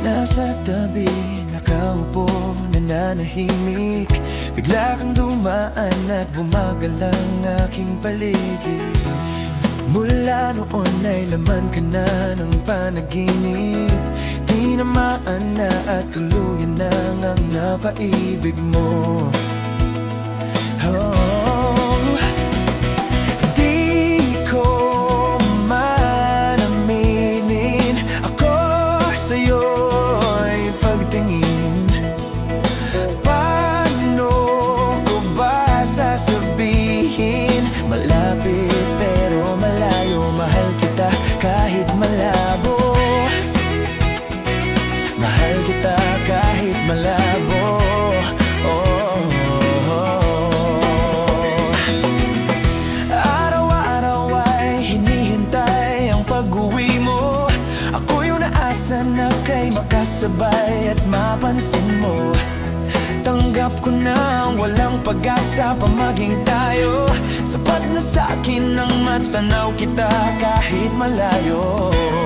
Nasa tabi, nakaupo, nananahimik. Bigla kang dumaan at bumagal ang aking paligid. Mula noon ay laman ka na ng panaginip. Tinamaan na at na napaibig mo makasabay at mapansin mo. Tanggap ko na ang walang pag-asa pa maging tayo. Sapat na sa akin ang matanaw kita kahit malayo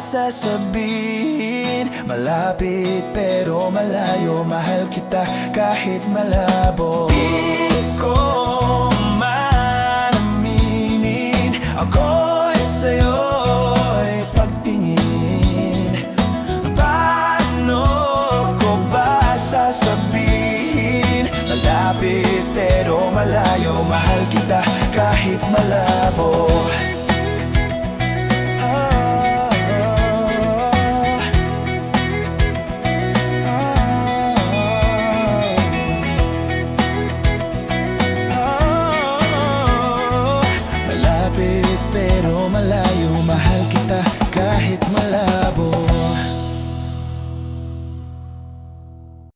sasabihin. Malapit pero malayo Mahal kita kahit malabo. Di ko man aminin Ako'y sa'yo'y pagtingin. Paano ko ba sasabihin? Malapit pero malayo Mahal kita kahit malabo